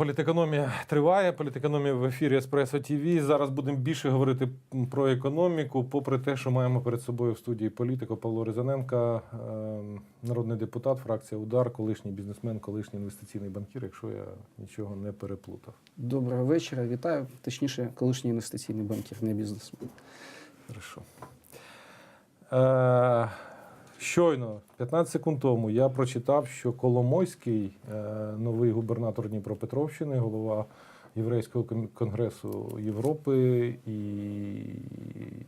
Політекономія триває. Політекономія в ефірі Еспресо ТВ. Зараз будемо більше говорити про економіку, попри те, що маємо перед собою в студії політико Павло Різаненка, е, народний депутат, фракція Удар, колишній бізнесмен, колишній інвестиційний банкір, якщо я нічого не переплутав. Доброго вечора, вітаю. Точніше, колишній інвестиційний банкір, не бізнесмен. Хорошо. Е, щойно, 15 секунд тому, я прочитав, що Коломойський, е, новий губернатор Дніпропетровщини, голова Єврейського конгресу Європи і,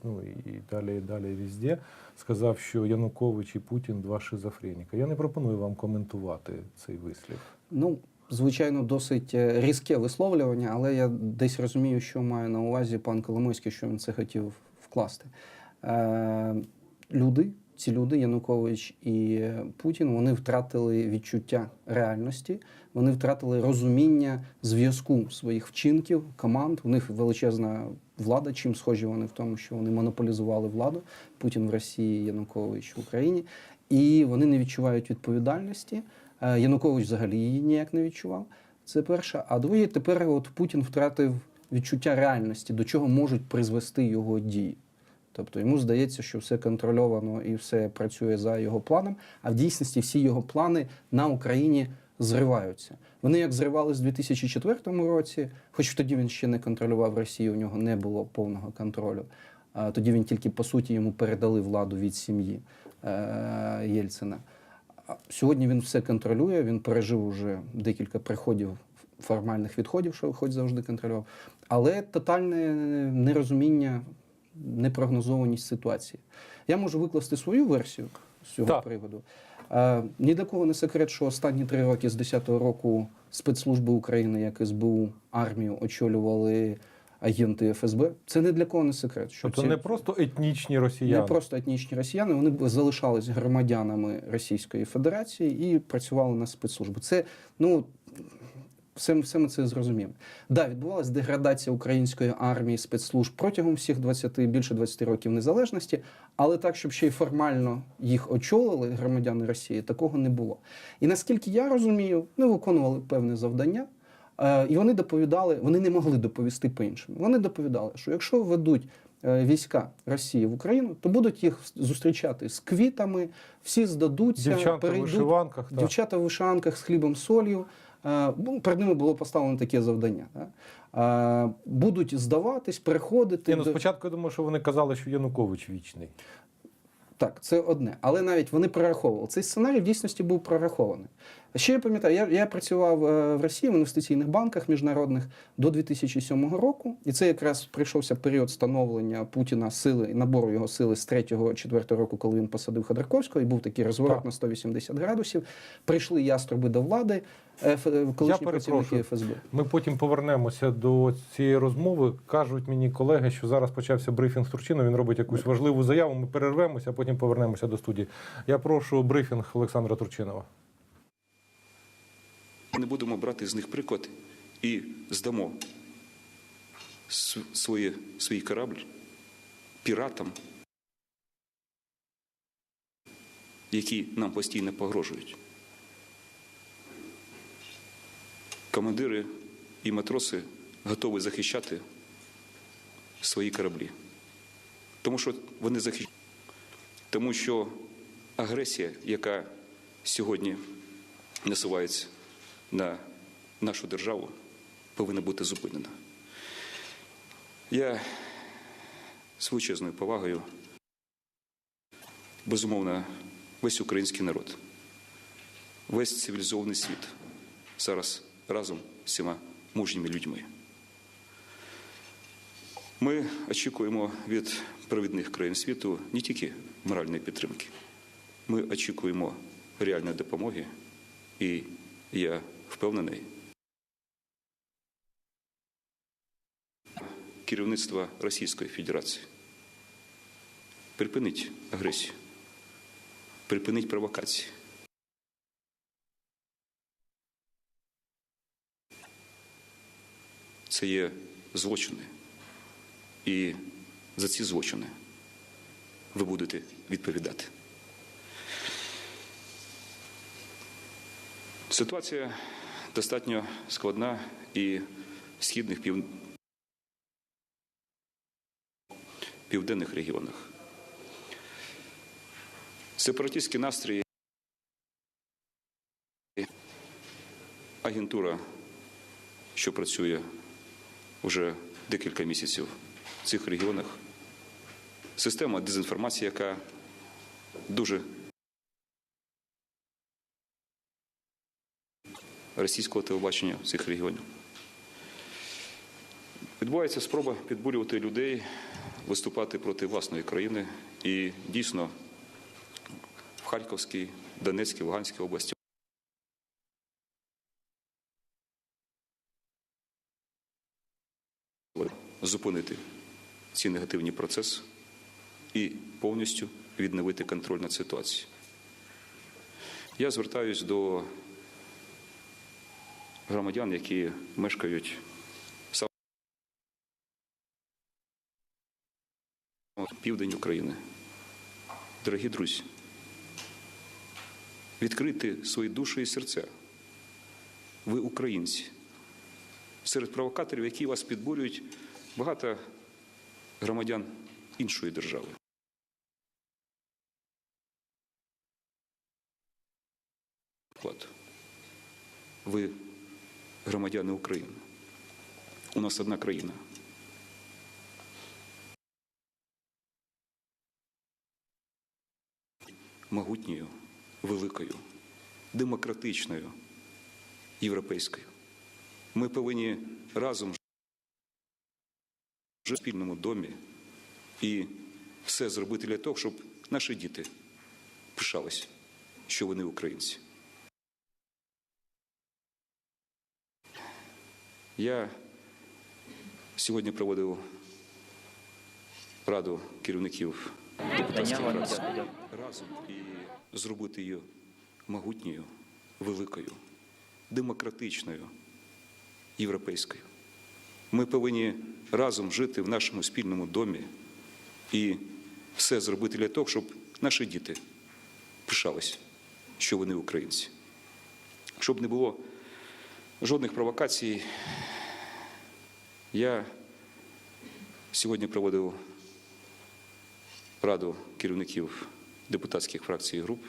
ну, і далі, далі везде, сказав, що Янукович і Путін два шизофреніка. Я не пропоную вам коментувати цей вислів. Ну, звичайно, досить е, різке висловлювання, але я десь розумію, що має на увазі пан Коломойський, що він це хотів вкласти. Е, люди, ці люди, Янукович і Путін, вони втратили відчуття реальності, вони втратили розуміння зв'язку своїх вчинків, команд. У них величезна влада. Чим схожі вони в тому, що вони монополізували владу. Путін в Росії, Янукович в Україні, і вони не відчувають відповідальності. Е, Янукович взагалі її ніяк не відчував. Це перше. А друге, тепер от Путін втратив відчуття реальності, до чого можуть призвести його дії. Тобто йому здається, що все контрольовано і все працює за його планом, а в дійсності всі його плани на Україні зриваються. Вони як зривались у 2004 році, хоч тоді він ще не контролював Росію, у нього не було повного контролю. Тоді він тільки по суті йому передали владу від сім'ї е, Єльцина. Сьогодні він все контролює. Він пережив уже декілька приходів формальних відходів, що хоч завжди контролював. Але тотальне нерозуміння, непрогнозованість ситуації. Я можу викласти свою версію з цього Так. приводу. Е, ні для кого не секрет, що останні три роки з 10-го року спецслужби України, як СБУ, армію очолювали агенти ФСБ. Це не для кого не секрет. Що Тобто ці- не просто етнічні росіяни. не просто етнічні росіяни, вони залишались громадянами Російської Федерації і працювали на спецслужби. Це ну. Все, все ми це зрозуміли. Да, відбувалася деградація української армії спецслужб протягом всіх 20, більше 20 років незалежності, але так, щоб ще й формально їх очолили громадяни Росії, такого не було. І наскільки я розумію, вони виконували певне завдання, е, і вони доповідали, вони не могли доповісти по-іншому. Вони доповідали, що якщо ведуть е, війська Росії в Україну, то будуть їх зустрічати з квітами, всі здадуться, Дівчата в вишиванках. Дівчата в вишиванках з хлібом солью. Е, ну, Перед ними було поставлено таке завдання. Е, Будуть здаватись, переходити. Ні, ну, спочатку я думаю, що вони казали, що Янукович вічний. Так, це одне. Але навіть вони прораховували. Цей сценарій в дійсності був прорахований. Ще я пам'ятаю, я, я працював е, в Росії в інвестиційних банках міжнародних до 2007 року, і це якраз прийшовся період становлення Путіна сили і набору його сили з 3-4 року, коли він посадив Ходорковського, і був такий розворот Так. на 180 градусів. Прийшли яструби до влади, колишні перепрошую. працівники ФСБ. Ми потім повернемося до цієї розмови. Кажуть мені колеги, що зараз почався брифінг з Турчином. Він робить якусь важливу заяву. Ми перервемося, а потім повернемося до студії. Я прошу брифінг Олександра Турчинова. не будемо брати з них приклад і здамо с- своє, свій корабль піратам, які нам постійно погрожують. Командири і матроси готові захищати свої кораблі. Тому що вони захищають. Тому що агресія, яка сьогодні насувається на нашу державу, повинна бути зупинена. Я з величезною повагою, безумовно, весь український народ, весь цивілізований світ зараз разом з всіма мужніми людьми. Ми очікуємо від провідних країн світу не тільки моральної підтримки, ми очікуємо реальної допомоги, і я впевнений. Керівництво Російської Федерації припинить агресію, припинить провокації. Це є злочини. І за ці злочини ви будете відповідати. Ситуація достатньо складна і в східних пів... південних регіонах. Сепаратистські настрої агентура, що працює вже декілька місяців в цих регіонах, система дезінформації, яка дуже російського телебачення в цих регіонів. Відбувається спроба підбурювати людей, виступати проти власної країни. І дійсно в Харківській, Донецькій, Луганській області зупинити ці негативні процеси і повністю відновити контроль над ситуацією. Я звертаюсь до громадян, які мешкають саме південь України. Дорогі друзі, відкрити свої душі і серця. Ви українці. Серед провокаторів, які вас підбурюють, багато громадян іншої держави. Ви громадяни України. У нас одна країна. Могутньою, великою, демократичною, європейською. Ми повинні разом в спільному домі і все зробити для того, щоб наші діти пишалися, що вони українці. Я сьогодні проводив раду керівників депутатських фракцій разом і зробити її могутньою, великою, демократичною, європейською. Ми повинні разом жити в нашому спільному домі і все зробити для того, щоб наші діти пишалися, що вони українці. Щоб не було жодних провокацій. Я сьогодні проводив раду керівників депутатських фракцій і груп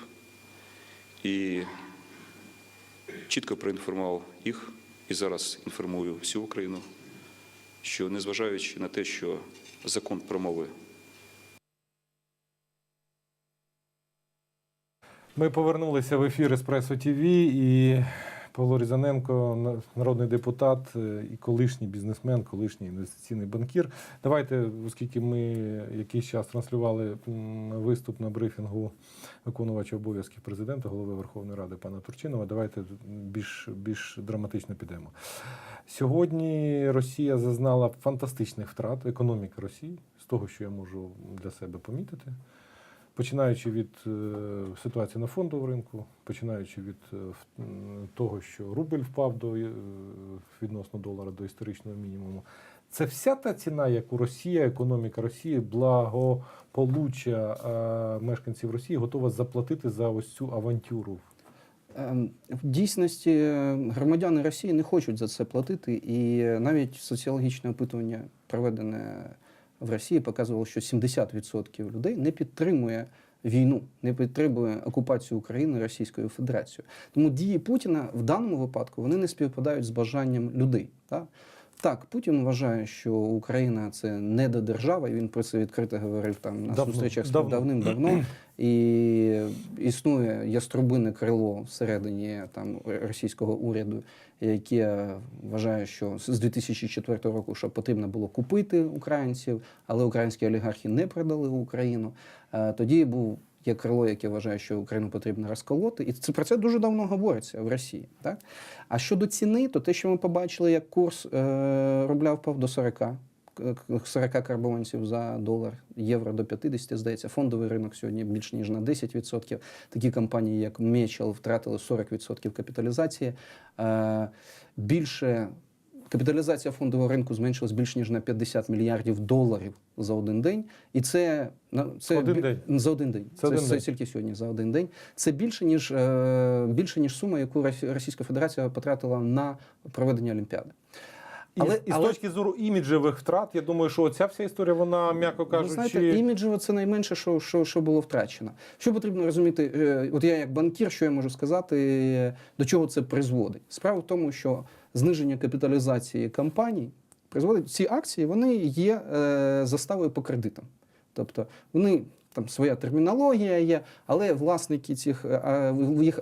і чітко проінформував їх і зараз інформую всю Україну, що незважаючи на те, що закон про мови. Ми повернулися в ефір Еспресо ТВ і Павло Різаненко, народний депутат е, і колишній бізнесмен, колишній інвестиційний банкір. Давайте, оскільки ми якийсь час транслювали виступ на брифінгу виконувача обов'язків президента, голови Верховної Ради пана Турчинова, давайте більш, більш драматично підемо. Сьогодні Росія зазнала фантастичних втрат, економіка Росії, з того, що я можу для себе помітити. Починаючи від е, ситуації на фондовому ринку, починаючи від е, того, що рубль впав до е, відносно долара до історичного мінімуму. Це вся та ціна, яку Росія, економіка Росії, благополуччя мешканців Росії готова заплатити за ось цю авантюру. Ем, В дійсності громадяни Росії не хочуть за це платити, і навіть соціологічне опитування, проведене в Росії, показувало, що 70% людей не підтримує війну, не підтримує окупацію України Російською Федерацією. Тому дії Путіна в даному випадку вони не співпадають з бажанням людей. Так? Так, Путін вважає, що Україна це недодержава, і він про це відкрито говорив там на Давно, зустрічах давно. давним-давно. І існує яструбине крило всередині там російського уряду, яке вважає, що з 2004 року що потрібно було купити українців, але українські олігархи не продали Україну. Е, Тоді був є крило, яке вважає, що Україну потрібно розколоти, і це про це дуже давно говориться в Росії. Так а щодо ціни, то те, що ми побачили, як курс е, рубля впав до 40, 40 карбованців за долар, євро до 50, здається. Фондовий ринок сьогодні більш ніж на 10%. Такі компанії, як Мечел, втратили 40% капіталізації. Е, більше Капіталізація фондового ринку зменшилась більш ніж на 50 мільярдів доларів за один день. І це, це Один день? за один день. Це Це, один це день. тільки сьогодні за один день. Це більше ніж е, більше ніж сума, яку Російська Федерація потратила на проведення Олімпіади. Але, і, з але- точки зору іміджевих втрат, я думаю, що ця вся історія, вона, м'яко Ви кажучи, знаєте, іміджево це найменше, що, що, що було втрачено. Що потрібно розуміти? е, От я як банкір, що я можу сказати, е, до чого це призводить? Справа в тому, що зниження капіталізації компаній призводить ці акції, вони є е, заставою по кредитам. Тобто вони. Там своя термінологія є, але власники цих е, їх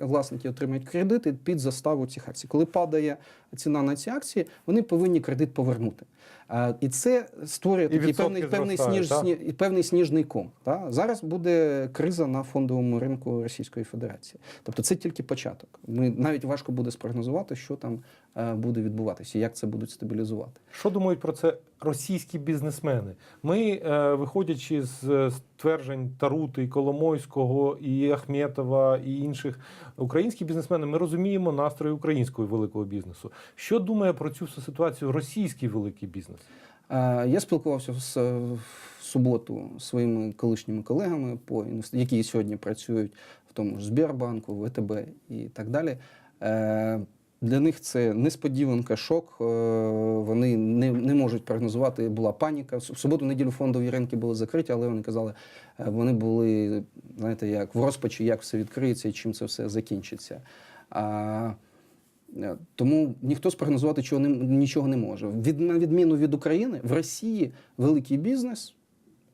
власники отримують кредити під заставу цих акцій. Коли падає ціна на ці акції, вони повинні кредит повернути. Е, І це створює І такий певний, певний, сніж, сні- певний сніжний ком. Та? Зараз буде криза на фондовому ринку Російської Федерації. Тобто це тільки початок. Ми навіть важко буде спрогнозувати, що там е, буде відбуватися, як це будуть стабілізувати. Що думають про це російські бізнесмени? Ми, е, виходячи з е, стверджень Тарути, і Коломойського, і Ахметова, і інших українські бізнесмени, ми розуміємо настрої українського великого бізнесу. Що думає про цю ситуацію російський великий бізнес? Е, Я спілкувався в суботу своїми колишніми колегами, по які сьогодні працюють в тому ж Сбербанку, ВТБ і так далі. Для них це несподіванка, шок. Е, Вони не, не можуть прогнозувати. Була паніка. В суботу, неділю фондові ринки були закриті, але вони казали, е, вони були, знаєте, як в розпачі, як все відкриється і чим це все закінчиться. А, Е, Тому ніхто спрогнозувати чого не, нічого не може. Від, на відміну від України, в Росії великий бізнес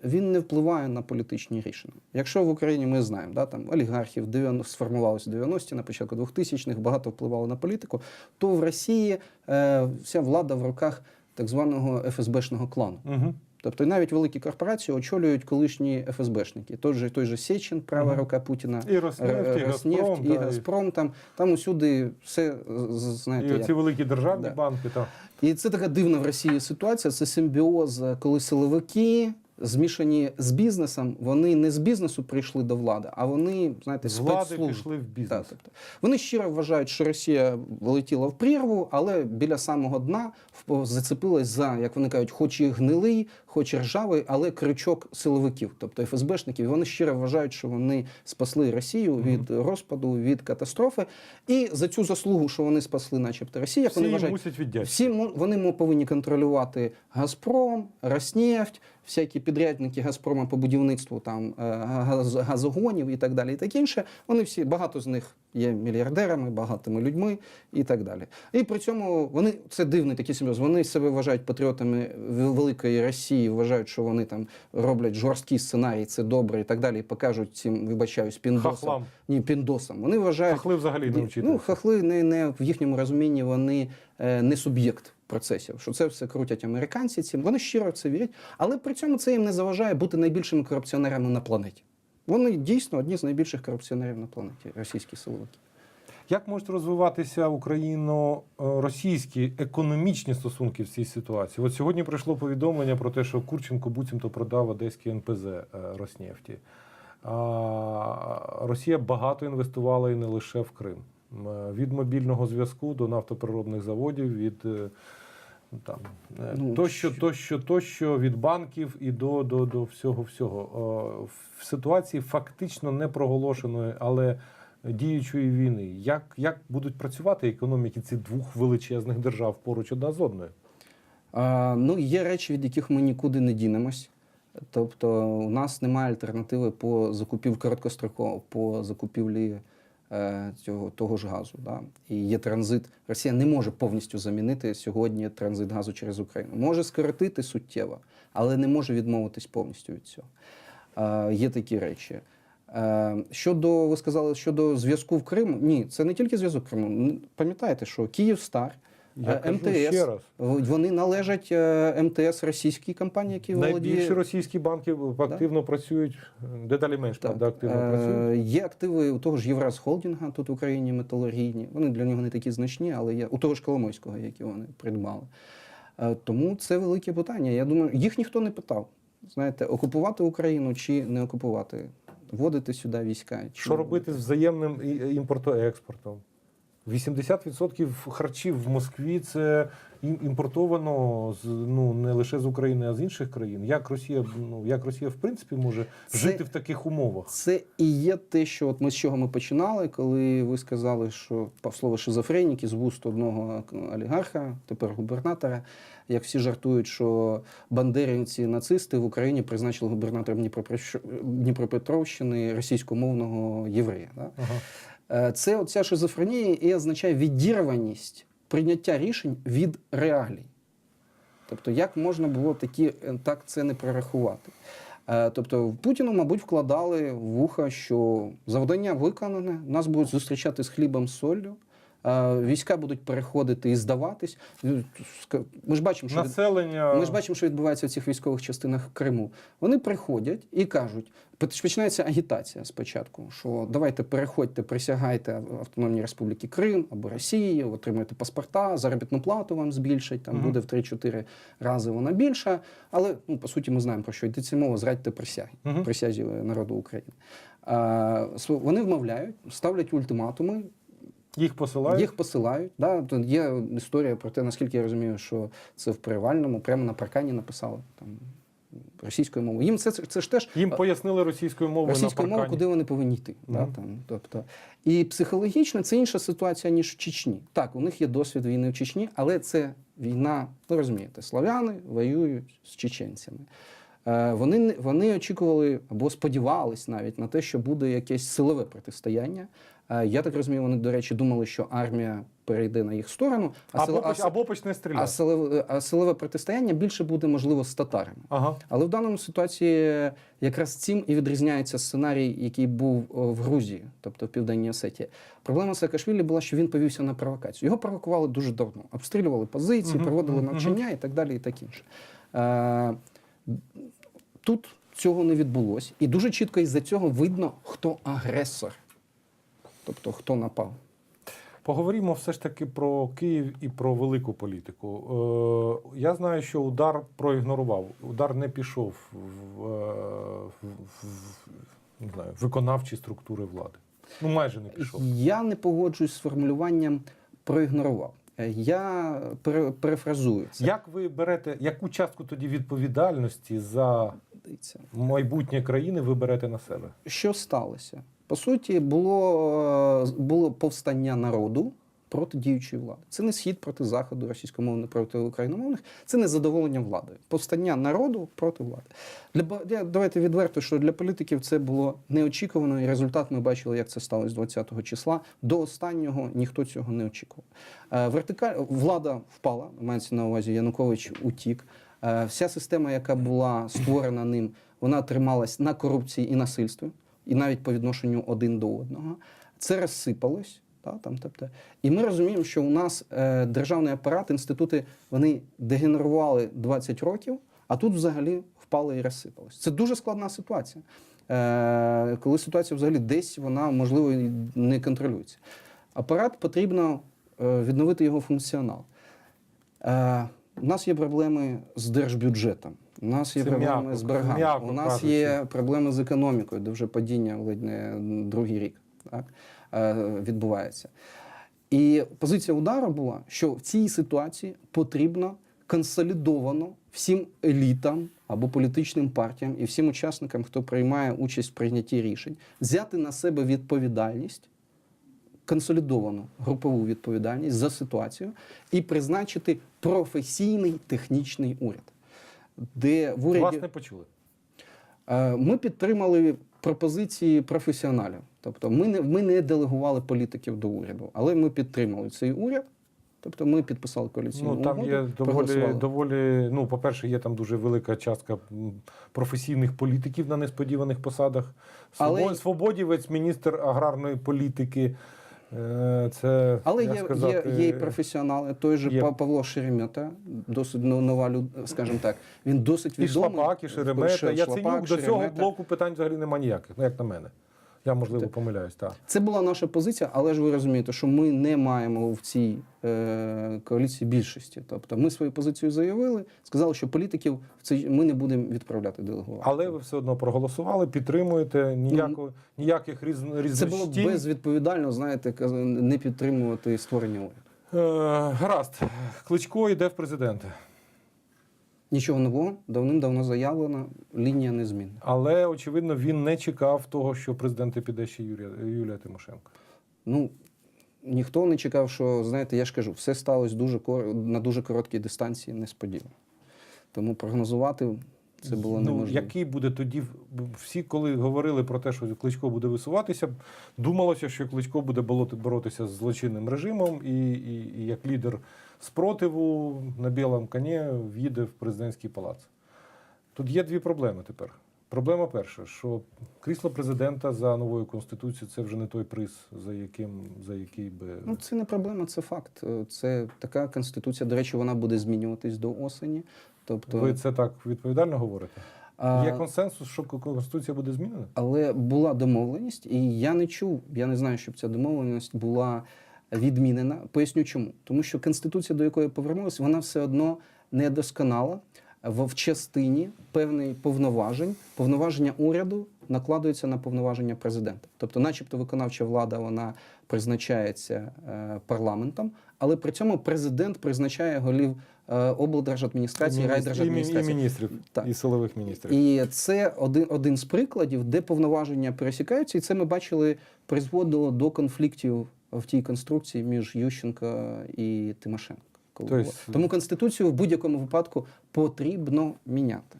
він не впливає на політичні рішення. Якщо в Україні ми знаємо, да, там олігархів 90, сформувалися в 90-ті, на початку 2000-х, багато впливало на політику, то в Росії е, вся влада в руках так званого ФСБшного клану. Угу. Тобто навіть великі корпорації очолюють колишні ФСБшники. Той же, той же Сечин, права рука Путіна, І Роснефть, і Газпром, і та, і- Газпром. Там, там усюди все знаєте. І як. великі державні Да. банки. Так. І це така дивна в Росії ситуація. Це симбіоз, коли силовики змішані з бізнесом. Вони не з бізнесу прийшли до влади, а вони, знаєте, З влади пішли в бізнес. Так, тобто. Вони щиро вважають, що Росія влетіла в прірву, але біля самого дна зацепилась за, як вони кажуть, хоч і гнилий, хоч і ржавий, але крючок силовиків, тобто ФСБшників. Вони щиро вважають, що вони спасли Росію від розпаду, від катастрофи. І за цю заслугу, що вони спасли, начебто Всі вони вважають, мусять віддячити. всі вони повинні контролювати Газпром, Роснефть, всякі підрядники Газпрома по будівництву там е, газ, газогонів і так далі. І таке інше. Вони всі багато з них є мільярдерами, багатими людьми і так далі. І при цьому вони це дивний такий симбіоз. Вони себе вважають патріотами великої Росії, вважають, що вони там роблять жорсткий сценарій, це добре і так далі. І покажуть цим, вибачаюсь, піндосам. Хахлам. Ні, піндосам. Вони вважають. Хахли взагалі не вчити. Ну, хахли не, не в їхньому розумінні вони е, не суб'єкт процесів, що це все крутять американці. Цим вони щиро в це вірять, але при цьому це їм не заважає бути найбільшими корупціонерами на планеті. Вони дійсно одні з найбільших корупціонерів на планеті, російські силовики. Як можуть розвиватися україно-російські економічні стосунки в цій ситуації? От сьогодні прийшло повідомлення про те, що Курченко буцімто продав одеський НПЗ е, Роснефті. А Росія багато інвестувала і не лише в Крим. Е, Від мобільного зв'язку до нафтопереробних заводів, від е, там е, Ну, тощо, тощо, тощо, від банків і до, до, до всього всього. В ситуації фактично не проголошеної, але діючої війни. Як, як будуть працювати економіки цих двох величезних держав поруч одна з одною? А, ну, є речі, від яких ми нікуди не дінемось. Тобто, у нас немає альтернативи по закупів короткостроково по закупівлі е, цього того ж газу. Да? І є транзит. Росія не може повністю замінити сьогодні транзит газу через Україну. Може скоротити суттєво, але не може відмовитись повністю від цього. Е, є такі речі. Е, Щодо, ви сказали, щодо зв'язку в Криму. Ні, це не тільки зв'язок в Криму. Пам'ятаєте, що Київстар, Я е, МТС, ще раз. вони належать е, МТС російській компанії, які Найбільші володіє. російські банки активно працюють, дедалі менш, правда, активно Е, працюють. Є активи у того ж Євразхолдінга тут в Україні металургійні. Вони для нього не такі значні, але є у того ж Коломойського, які вони придбали. Тому це велике питання. Я думаю, їх ніхто не питав. Знаєте, окупувати Україну чи не окупувати, вводити сюди війська. Чи Що робити з взаємним імпортоекспортом? 80% харчів в Москві це імпортовано з ну не лише з України, а з інших країн. Як Росія ну як Росія в принципі може Це- жити в таких умовах? Це і є те, що от ми з чого ми починали, коли ви сказали, що по слово шизофреніки з вуст одного олігарха, тепер губернатора, як всі жартують, що бандерівці нацисти в Україні призначили губернатором Дніпропетровщини російськомовного єврея. Да? Ага. Е, Це оця шизофренія і означає відірваність прийняття рішень від реалій. Тобто, як можна було такі, е, так це не прорахувати? Е, Тобто, в Путіну, мабуть, вкладали в вуха, що завдання виконане, нас будуть зустрічати з хлібом з соллю, е, війська будуть переходити і здаватись. Ну, Ми ж бачимо, що від- Населення ми ж бачимо, що відбувається в цих військових частинах Криму. Вони приходять і кажуть: починається агітація спочатку, що давайте переходьте, присягайте Автономній Республіки Крим або Росії, отримуєте паспорта, заробітну плату вам збільшать, там Мгм. буде в 3-4 рази вона більша. Але ну, по суті, ми знаємо про що йдеться мова, зрадьте присяги, Мгм. присязі народу України. Вони вмовляють, ставлять ультиматуми, їх посилають. їх посилають. Да? Тут є історія про те, наскільки я розумію, що це в Перевальному, прямо на паркані написали там російською мовою. Їм це, це ж теж Їм пояснили російською мовою російською мовою, куди вони повинні йти. Да? Там, тобто. І психологічно це інша ситуація, ніж в Чечні. Так, у них є досвід війни в Чечні, але це війна, ви розумієте, славяни воюють з чеченцями. Е, Вони, вони очікували або сподівались навіть на те, що буде якесь силове протистояння. Е, Я так розумію, вони, до речі, думали, що армія перейде на їх сторону, а, Або, сили- а, або почне а, стріляти. силове, а силове протистояння більше буде можливо з татарами. Ага. Але в даному ситуації якраз цим і відрізняється сценарій, який був в Грузії, тобто в Південній Осетії. Проблема Саакашвілі була, що він повівся на провокацію. Його провокували дуже давно. Обстрілювали позиції, Мгм, проводили мгм, навчання і так далі, і так інше. Е, тут цього не відбулося. І дуже чітко із-за цього видно, хто агресор, тобто хто напав. Поговоримо все ж таки про Київ і про велику політику. Е, я знаю, що удар проігнорував. Удар не пішов в, е, в, в, не знаю, виконавчі структури влади. Ну, майже не пішов. Я не погоджуюсь з формулюванням проігнорував. Е, Я пере- перефразую це. Як ви берете, яку частку тоді відповідальності за майбутнє країни ви берете на себе? Що сталося? По суті, було, е, було повстання народу проти діючої влади. Це не схід проти заходу, російськомовних проти україномовних, це не задоволення влади. Повстання народу проти влади. Для давайте відверто, що для політиків це було неочікувано, і результат ми бачили, як це сталося 20-го числа. До останнього ніхто цього не очікував. Е, Вертикаль влада впала, мається на увазі Янукович утік. Е, Вся система, яка була створена ним, вона трималась на корупції і насильстві, і навіть по відношенню один до одного. Це розсипалось. Та, там, тобто. І ми розуміємо, що у нас е, державний апарат, інститути вони дегенерували 20 років, а тут взагалі впали і розсипалось. Це дуже складна ситуація. Е, коли ситуація взагалі десь вона можливо не контролюється. Апарат потрібно е, відновити його функціонал. Е, у нас є проблеми з держбюджетом. У нас є Це проблеми м'яко- з боргами. м'яко У нас кажучи. є проблеми з економікою, де вже падіння ледь не другий рік так, е, відбувається. І позиція удару була, що в цій ситуації потрібно консолідовано всім елітам або політичним партіям і всім учасникам, хто приймає участь в прийнятті рішень, взяти на себе відповідальність, консолідовану групову відповідальність за ситуацію і призначити професійний технічний уряд, де в уряді Вас не почули. Е, Ми підтримали пропозиції професіоналів. Тобто ми не, ми не делегували політиків до уряду, але ми підтримали цей уряд. Тобто ми підписали коаліційну Ну там угоду, є доволі, доволі. Ну, по-перше, є там дуже велика частка професійних політиків на несподіваних посадах. Але- Свободівець, міністр аграрної політики. Е, Це Але є, сказати, є, є і професіонали. Той же є. Павло Шеремета, досить ну, нова люд, скажімо так. Він досить і відомий. Шлапак, і Шеремета. Яценюк, до цього блоку питань взагалі немає ніяких, ну як на мене. Я можливо Так. помиляюсь, так. Це була наша позиція, але ж ви розумієте, що ми не маємо в цій е, коаліції більшості. Тобто ми свою позицію заявили, сказали, що політиків в цей ми не будемо відправляти делегувати. Але ви все одно проголосували, підтримуєте ніяко, ніяких різ, це було безвідповідально, знаєте, не підтримувати створення уряду. Е, гаразд, Кличко йде в президенти. Нічого нового, давним-давно заявлено, лінія не змінна. Але очевидно, він не чекав того, що в президенти піде ще Юрія, Юлія Тимошенко. Ну ніхто не чекав, що знаєте, я ж кажу, все сталося дуже кор- на дуже короткій дистанції, несподівано. Тому прогнозувати це було ну, неможливо. який буде тоді всі, коли говорили про те, що Кличко буде висуватися, думалося, що Кличко буде боротися з злочинним режимом, і, і, і як лідер спротиву на білому коні в'їде в президентський палац. Тут є дві проблеми тепер. Проблема перша, що крісло президента за новою конституцією це вже не той приз, за яким за який би Ну, це не проблема, це факт. Це така конституція. До речі, вона буде змінюватись до осені. Тобто, ви це так відповідально говорите. а, Є консенсус, що конституція буде змінена? але була домовленість, і я не чув, я не знаю, щоб ця домовленість була відмінена. Поясню чому. Тому що конституція, до якої повернулася, вона все одно недосконала. В, в частині певних повноважень, повноваження уряду накладуються на повноваження президента. Тобто, начебто, виконавча влада вона призначається е, парламентом, але при цьому президент призначає голів облдержадміністрації, І райдержадміністрації. і, і міністрів, Так. і силових міністрів. І це один, один з прикладів, де повноваження пересікаються, і це ми бачили призводило до конфліктів в тій конструкції між Ющенко і Тимошенко. Тобто- Тому конституцію в будь-якому випадку потрібно міняти.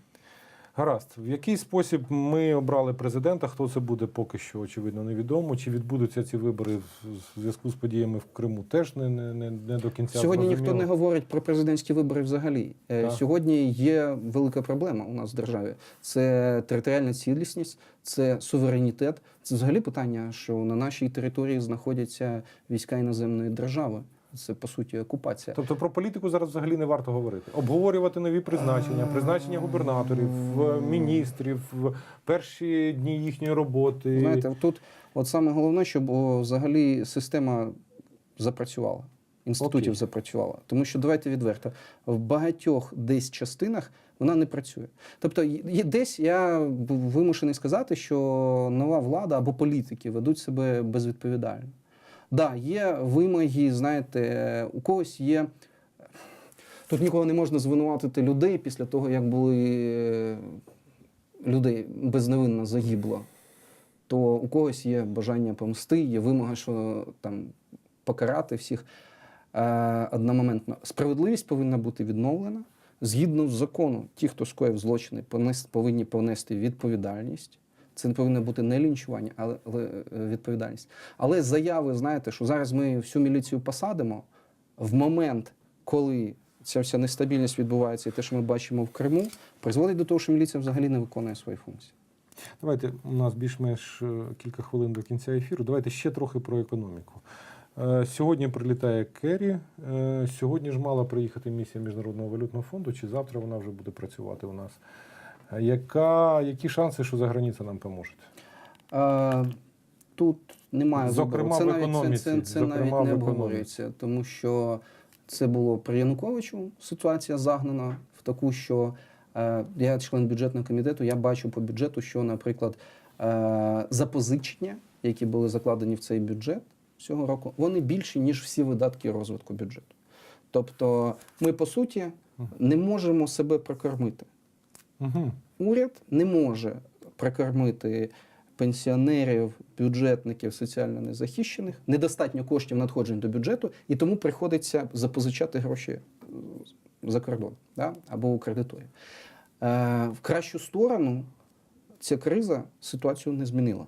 Гаразд, в який спосіб ми обрали президента? Хто це буде, поки що очевидно невідомо. Чи відбудуться ці вибори в зв'язку з подіями в Криму? Теж не, не, не, не до кінця Сьогодні ніхто не говорить про президентські вибори взагалі. Е, Так. Сьогодні є велика проблема у нас в державі. Це територіальна цілісність, це суверенітет. Це взагалі питання, що на нашій території знаходяться війська іноземної держави. Це по суті окупація. Тобто про політику зараз взагалі не варто говорити. Обговорювати нові призначення, призначення губернаторів, міністрів, в перші дні їхньої роботи. Знаєте, тут от саме головне, щоб о, взагалі система запрацювала. Інститутів Окей. запрацювала. Тому що давайте відверто, в багатьох десь частинах вона не працює. Тобто, десь я був вимушений сказати, що нова влада або політики ведуть себе безвідповідально. Да, є вимоги, знаєте, у когось є. Тут нікого не можна звинуватити людей після того, як були е, людей безневинно загибло то у когось є бажання помсти, є вимога, що там покарати всіх е, одномоментно. Справедливість повинна бути відновлена. Згідно з закону, ті, хто скоїв злочини, повинні понести відповідальність. Це не повинно бути не лінчування, але, е, відповідальність. Але заяви, знаєте, що зараз ми всю міліцію посадимо в момент, коли ця вся нестабільність відбувається, і те, що ми бачимо в Криму, призводить до того, що міліція взагалі не виконує свої функції. Давайте у нас більш-менш е, кілька хвилин до кінця ефіру. Давайте ще трохи про економіку. Е, Сьогодні прилітає Керрі. Сьогодні ж мала приїхати місія Міжнародного валютного фонду, чи завтра вона вже буде працювати у нас. Яка, які шанси, що за границя нам поможуть? Е, Тут немає Зокрема, вибору. Це в навіть, це, це, це Зокрема, навіть не обговорюється, тому що це було при Януковичу. Ситуація загнана в таку, що е, я член бюджетного комітету, я бачу по бюджету, що, наприклад, е, запозичення, які були закладені в цей бюджет цього року, вони більші, ніж всі видатки розвитку бюджету. Тобто, ми, по суті, не можемо себе прокормити Угу. уряд не може прокормити пенсіонерів, бюджетників, соціально незахищених, недостатньо коштів надходжень до бюджету, і тому приходиться запозичати гроші е, за кордон да? або у кредиторів. Е, в кращу сторону ця криза ситуацію не змінила.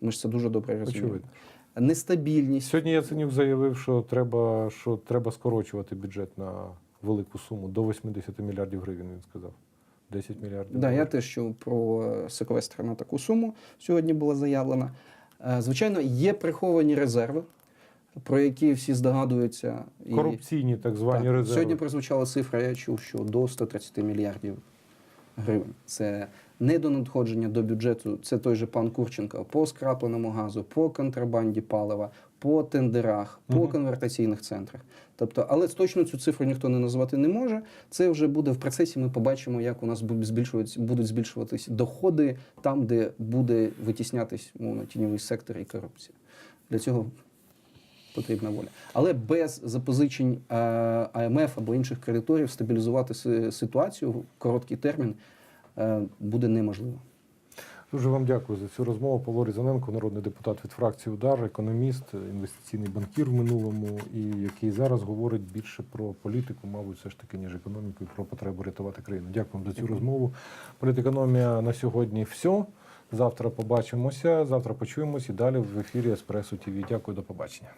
Ми ж це дуже добре розуміємо. Очевидно. Нестабільність. Сьогодні Яценюк заявив, що треба, що треба скорочувати бюджет на велику суму до 80 мільярдів гривень. Він сказав. 10 мільярдів. Да, я теж чув про е, секвестр на таку суму сьогодні була заявлена. Е, Звичайно, є приховані резерви, про які всі здогадуються. Корупційні так звані Так, резерви. Сьогодні прозвучала цифра, я чув, що до 130 мільярдів гривень. Це недонадходження до бюджету, це той же пан Курченко, по скрапленому газу, по контрабанді палива, по тендерах, по Мгм. конвертаційних центрах. Тобто, але точно цю цифру ніхто не назвати не може. Це вже буде в процесі. Ми побачимо, як у нас будуть збільшуватись, будуть збільшуватись доходи там, де буде витіснятись мовно тіньовий сектор і корупція. Для цього потрібна воля. Але без запозичень е, АМФ або інших кредиторів стабілізувати ситуацію в короткий термін е, буде неможливо. Дуже вам дякую за цю розмову. Павло Різаненко, народний депутат від фракції Удар, економіст, інвестиційний банкір в минулому, і який зараз говорить більше про політику, мабуть, все ж таки, ніж економіку, і про потребу рятувати країну. Дякую вам за цю розмову. Політекономія на сьогодні все. Завтра побачимося, завтра почуємось і далі в ефірі Еспресо ТВ. Дякую, до побачення.